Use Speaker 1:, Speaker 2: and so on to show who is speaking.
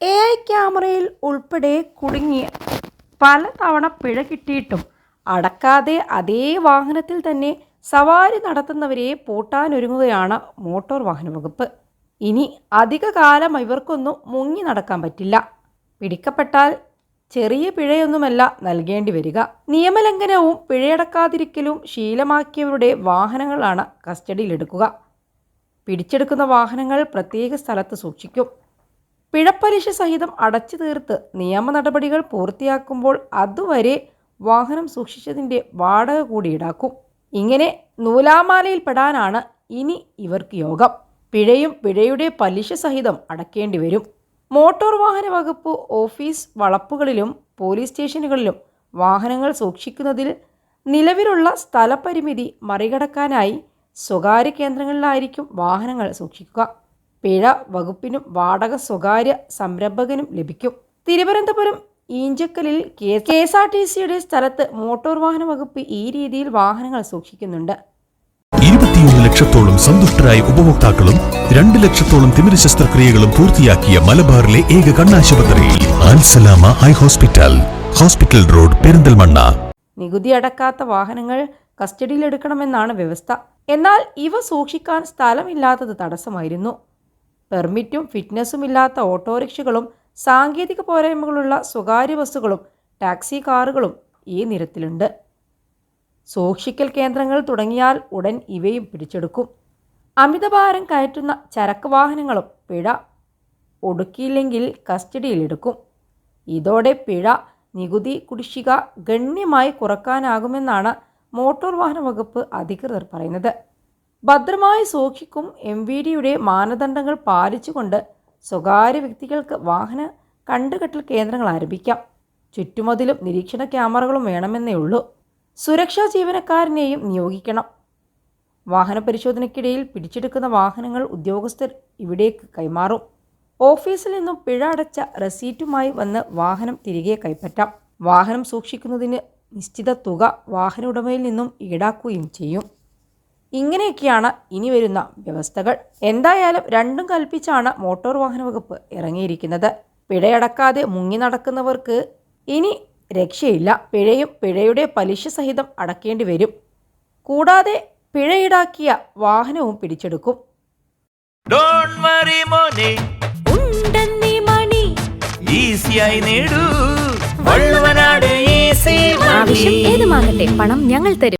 Speaker 1: A I ക്യാമറയിൽ ഉൾപ്പെടെ കുടുങ്ങി പലതവണ പിഴ കിട്ടിയിട്ടും അടക്കാതെ അതേ വാഹനത്തിൽ തന്നെ സവാരി നടത്തുന്നവരെ പൂട്ടാനൊരുങ്ങുകയാണ് മോട്ടോർ വാഹന വകുപ്പ്. ഇനി അധിക കാലം ഇവർക്കൊന്നും മുങ്ങി നടക്കാൻ പറ്റില്ല. പിടിക്കപ്പെട്ടാൽ ചെറിയ പിഴയൊന്നുമല്ല നൽകേണ്ടി വരിക. നിയമലംഘനവും പിഴയടക്കാതിരിക്കലും ശീലമാക്കിയവരുടെ വാഹനങ്ങളാണ് കസ്റ്റഡിയിലെടുക്കുക. പിടിച്ചെടുക്കുന്ന വാഹനങ്ങൾ പ്രത്യേക സ്ഥലത്ത് സൂക്ഷിക്കും. പിഴപ്പലിശ സഹിതം അടച്ചു തീർത്ത് നിയമ നടപടികൾ പൂർത്തിയാക്കുമ്പോൾ അതുവരെ വാഹനം സൂക്ഷിച്ചതിന്റെ വാടക കൂടി ഈടാക്കും. ഇങ്ങനെ നൂലാമാലയിൽ പെടാനാണ് ഇനി ഇവർക്ക് യോഗം. പിഴയും പിഴയുടെ പലിശ സഹിതം അടക്കേണ്ടി വരും. മോട്ടോർ വാഹന വകുപ്പ് ഓഫീസ് വളപ്പുകളിലും പോലീസ് സ്റ്റേഷനുകളിലും വാഹനങ്ങൾ സൂക്ഷിക്കുന്നതിൽ നിലവിലുള്ള സ്ഥലപരിമിതി മറികടക്കാനായി സ്വകാര്യ കേന്ദ്രങ്ങളിലായിരിക്കും വാഹനങ്ങൾ സൂക്ഷിക്കുക. പിഴ വകുപ്പിനും വാടക സ്വകാര്യ സംരംഭകനും ലഭിക്കും. തിരുവനന്തപുരം ഈഞ്ചക്കലിൽ കെ എസ് ആർ ടി സിയുടെ സ്ഥലത്ത് മോട്ടോർ വാഹന വകുപ്പ് ഈ രീതിയിൽ വാഹനങ്ങൾ സൂക്ഷിക്കുന്നുണ്ട്.
Speaker 2: ഇരുപത്തിയൊന്ന് ലക്ഷത്തോളം സന്തുഷ്ടരായ ഉപഭോക്താക്കളും രണ്ട് ലക്ഷത്തോളം തിമിര ശസ്ത്രക്രിയകളും പൂർത്തിയാക്കിയ മലബാറിലെ ഏക കണ്ണാശുപത്രി Alsalama eye hospital hospital road Perinthalmanna.
Speaker 1: നികുതി അടക്കാത്ത വാഹനങ്ങൾ കസ്റ്റഡിയിലെടുക്കണമെന്നാണ് വ്യവസ്ഥ. എന്നാൽ ഇവ സൂക്ഷിക്കാൻ സ്ഥലമില്ലാത്തത് തടസ്സമായിരുന്നു. പെർമിറ്റും ഫിറ്റ്നസ്സും ഇല്ലാത്ത ഓട്ടോറിക്ഷകളും സാങ്കേതിക പോരായ്മകളുള്ള സ്വകാര്യ ബസ്സുകളും ടാക്സി കാറുകളും ഈ നിരത്തിലുണ്ട്. സൂക്ഷിക്കൽ കേന്ദ്രങ്ങൾ തുടങ്ങിയാൽ ഉടൻ ഇവയും പിടിച്ചെടുക്കും. അമിതഭാരം കയറ്റുന്ന ചരക്ക് വാഹനങ്ങളും പിഴ ഒടുക്കിയില്ലെങ്കിൽ കസ്റ്റഡിയിലെടുക്കും. ഇതോടെ പിഴ നികുതി കുടിശ്ശിക ഗണ്യമായി കുറക്കാനാകുമെന്നാണ് മോട്ടോർ വാഹന വകുപ്പ് അധികൃതർ പറയുന്നത്. ഭദ്രമായി സൂക്ഷിക്കും എം വി ഡിയുടെ മാനദണ്ഡങ്ങൾ പാലിച്ചുകൊണ്ട് സ്വകാര്യ വ്യക്തികൾക്ക് വാഹന കണ്ടുകെട്ടൽ കേന്ദ്രങ്ങൾ ആരംഭിക്കാം. ചുറ്റുമതിലും നിരീക്ഷണ ക്യാമറകളും വേണമെന്നേ ഉള്ളൂ. സുരക്ഷാ ജീവനക്കാരനെയും നിയോഗിക്കണം. വാഹന പരിശോധനയ്ക്കിടയിൽ പിടിച്ചെടുക്കുന്ന വാഹനങ്ങൾ ഉദ്യോഗസ്ഥർ ഇവിടേക്ക് കൈമാറും. ഓഫീസിൽ നിന്നും പിഴ അടച്ച റെസീറ്റുമായി വന്ന് വാഹനം തിരികെ കൈപ്പറ്റാം. വാഹനം സൂക്ഷിക്കുന്നതിന് നിശ്ചിത തുക വാഹന ഉടമയിൽ നിന്നും ഈടാക്കുകയും ചെയ്യും. ഇങ്ങനെയൊക്കെയാണ് ഇനി വരുന്ന വ്യവസ്ഥകൾ. എന്തായാലും രണ്ടും കൽപ്പിച്ചാണ് മോട്ടോർ വാഹന വകുപ്പ് ഇറങ്ങിയിരിക്കുന്നത്. പിഴയടക്കാതെ മുങ്ങി നടക്കുന്നവർക്ക് ഇനി രക്ഷയില്ല. പിഴയും പിഴയുടെ പലിശ സഹിതം അടക്കേണ്ടി വരും. കൂടാതെ പിഴ ഈടാക്കിയ വാഹനവും പിടിച്ചെടുക്കും.
Speaker 3: ഏത് മാകട്ടെ മോനെ.
Speaker 4: ഉണ്ടെന്നീ മണി.
Speaker 3: ഈസിയായി നേടൂ. വള്ളുവനാട് ഈസി
Speaker 4: ആവശ്യം ഏതുമാകട്ടെ പണം ഞങ്ങൾ തരും.